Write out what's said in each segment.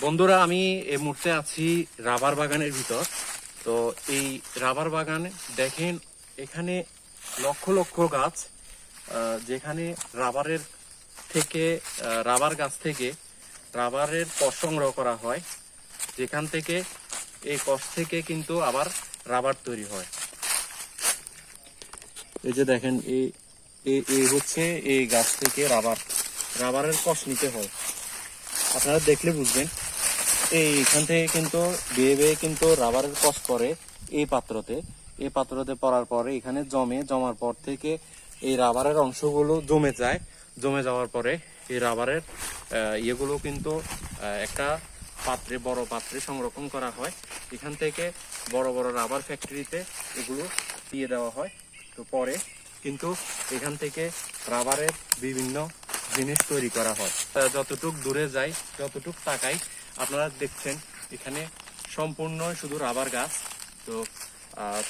বন্ধুরা, আমি এই মুহূর্তে আছি রাবার বাগানের ভিতর। তো এই রাবার বাগানে দেখেন, এখানে লক্ষ লক্ষ গাছ যেখানে রাবারের থেকে রাবার গাছ থেকে রাবারের কষ সংগ্রহ করা হয়। যেখান থেকে, এই কষ থেকে কিন্তু আবার রাবার তৈরি হয়। এই যে দেখেন, এই, এই- এই হচ্ছে এই গাছ থেকে রাবার, রাবারের কষ নিতে হয়। আপনারা দেখলে বুঝবেন। এই এখান থেকে কিন্তু, বেয়ে বেয়ে কিন্তু রাবারের কষ করে এই পাত্রতে। এই পাত্রতে পড়ার পরে এখানে জমে, জমার পর থেকে এই রাবারের অংশগুলো জমে যায়। জমে যাওয়ার পরে এই রাবারের ইয়েগুলো কিন্তু একটা পাত্রে, বড় পাত্রে সংরক্ষণ করা হয়। এখান থেকে বড় বড় রাবার ফ্যাক্টরিতে এগুলো দিয়ে দেওয়া হয়। তো পরে কিন্তু এখান থেকে রাবারের বিভিন্ন জিনিস তৈরি করা হয়। যতটুক দূরে যাই, যতটুক তাকাই, আপনারা দেখছেন এখানে সম্পূর্ণ শুধু রাবার গাছ। তো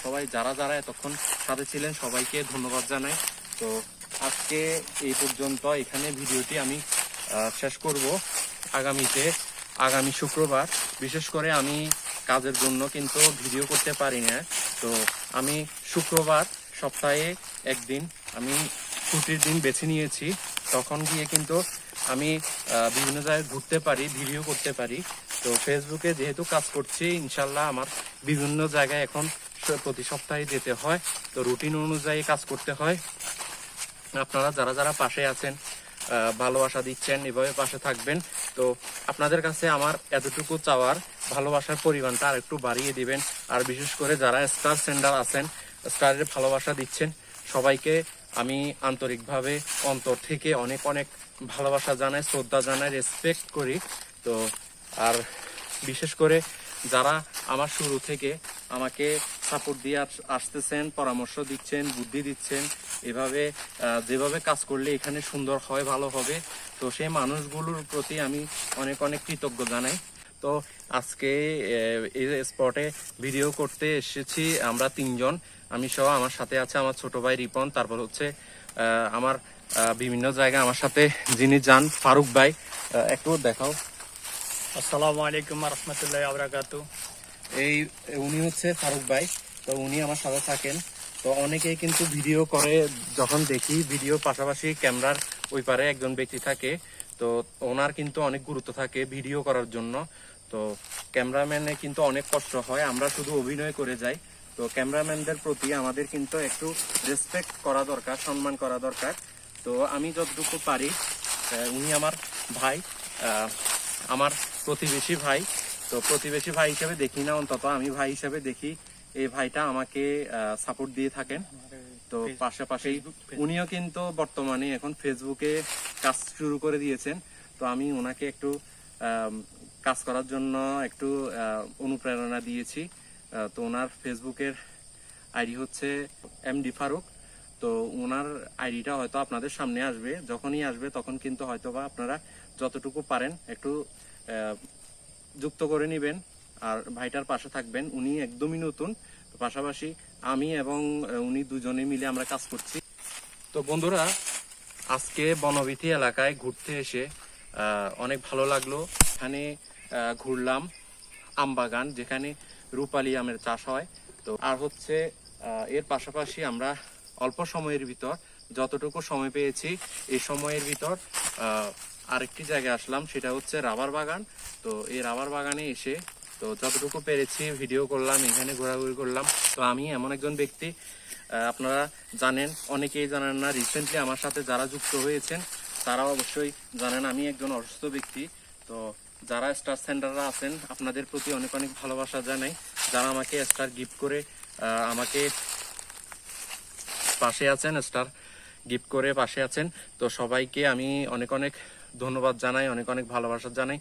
সবাই যারা যারা এতক্ষণ সাথে ছিলেন, সবাইকে ধন্যবাদ জানাই। তো, আজকে এই পর্যন্ত এখানে ভিডিওটি আমি শেষ করব। আগামীতে, আগামী শুক্রবার। বিশেষ করে আমি কাজের জন্য কিন্তু ভিডিও করতে পারি না। তো, আমি শুক্রবার সপ্তাহে একদিন আমি ছুটির দিন বেছে নিয়েছি, তখন গিয়ে কিন্তু আমি বিভিন্ন জায়গায় ঘুরতে পারি, ভিডিও করতে পারি। তো ফেসবুকে যেহেতু কাজ করছি, ইনশাল্লাহ আমার বিভিন্ন জায়গায় এখন প্রতি সপ্তাহে যেতে হয়। তো রুটিন অনুযায়ী কাজ করতে হয়। আপনারা যারা যারা পাশে আছেন ভালোবাসা দিচ্ছেন, এভাবে পাশে থাকবেন, তো আপনাদের কাছে আমার এতটুকু চাওয়ার ভালোবাসার পরিমাণটা আর একটু বাড়িয়ে দিবেন। আর বিশেষ করে যারা স্টার সেন্ডার আছেন, স্টারের ভালোবাসা দিচ্ছেন, সবাইকে আমি আন্তরিকভাবে অন্তর থেকে অনেক অনেক ভালোবাসা জানাই, শ্রদ্ধা জানাই রেসপেক্ট করি। তো আর বিশেষ করে যারা আমার শুরু থেকে আমাকে সাপোর্ট দিয়ে আস- আসতেছেন, পরামর্শ দিচ্ছেন, বুদ্ধি দিচ্ছেন, এভাবে যেভাবে কাজ করলে এখানে সুন্দর হয়, ভালো হবে, তো সেই মানুষগুলোর প্রতি আমি অনেক অনেক কৃতজ্ঞ জানাই। তো আজকে এই স্পটে ভিডিও করতে এসেছি আমরা তিনজন। আমি সহ আমার সাথে আছে আমার ছোট ভাই রিপন তারপর হচ্ছে আমার বিভিন্ন জায়গায় আমার সাথে যিনি যান ফারুক ভাই। একটু দেখাও। আসসালামু আলাইকুম রহমতুল্লাহ আবরাকাত এই উনি হচ্ছে ফারুক ভাই তো উনি আমার সাথে থাকেন। তো অনেকেই কিন্তু ভিডিও করে যখন দেখি ভিডিও পাশাপাশি ক্যামেরার ওই পারে একজন ব্যক্তি থাকে। তো ওনার কিন্তু অনেক গুরুত্ব থাকে ভিডিও করার জন্য। তো ক্যামেরাম্যানে কিন্তু অনেক কষ্ট হয়, আমরা শুধু অভিনয় করে যাই। তো ক্যামেরাম্যানদের প্রতি আমাদের কিন্তু একটু রেসপেক্ট করা দরকার, সম্মান করা দরকার। তো আমি যতটুকু পারি উনি আমার ভাই আমার প্রতিবেশী ভাই। তো প্রতিবেশী ভাই হিসেবে দেখি না, অন্তত আমি ভাই হিসেবে দেখি। এই ভাইটা আমাকে সাপোর্ট দিয়ে থাকেন। তো পাশাপাশি উনিও কিন্তু বর্তমানে এখন ফেসবুকে কাজ শুরু করে দিয়েছেন। তো আমি ওনাকে একটু কাজ করার জন্য একটু অনুপ্রেরণা দিয়েছি। তো ওনার ফেসবুকের আইডি হচ্ছে এমডি ফারুক তো ওনার আইডিটা হয়তো আপনাদের সামনে আসবে। যখনই আসবে তখন কিন্তু হয়তোবা আপনারা যতটুকু পারেন একটু আহ, যুক্ত করে নেবেন। আর ভাইটার পাশে থাকবেন। উনি একদমই নতুন। পাশাপাশি আমি এবং উনি দুজনে মিলে আমরা কাজ করছি। তো বন্ধুরা, আজকে বনবিথি এলাকায় ঘুরতে এসে অনেক ভালো লাগল। এখানে ঘুরলাম আম বাগান, যেখানে রূপালি আমের চাষ হয়। তো আর হচ্ছে এর পাশাপাশি আমরা অল্প সময়ের ভিতর, যতটুকু সময় পেয়েছি, এই সময়ের ভিতর আরেকটি জায়গায় আসলাম, সেটা হচ্ছে রাবার বাগান। তো এই রাবার বাগানে এসে তো যতটুকু পেরেছি ভিডিও করলাম, এখানে ঘোরাঘুরি করলাম। তো আমি এমন একজন ব্যক্তি আপনারা জানেন, অনেকেই জানেন না রিসেন্টলি আমার সাথে যারা যুক্ত হয়েছেন তারা অবশ্যই জানেন আমি একজন অসুস্থ ব্যক্তি। তো যারা স্টার সেন্টাররা আছেন, আপনাদের প্রতি অনেক অনেক ভালোবাসা জানাই। যারা আমাকে স্টার গিফট করে আমাকে পাশে আছেন স্টার গিফট করে পাশে আছেন, তো সবাইকে আমি অনেক অনেক ধন্যবাদ জানাই, অনেক অনেক ভালোবাসা জানাই।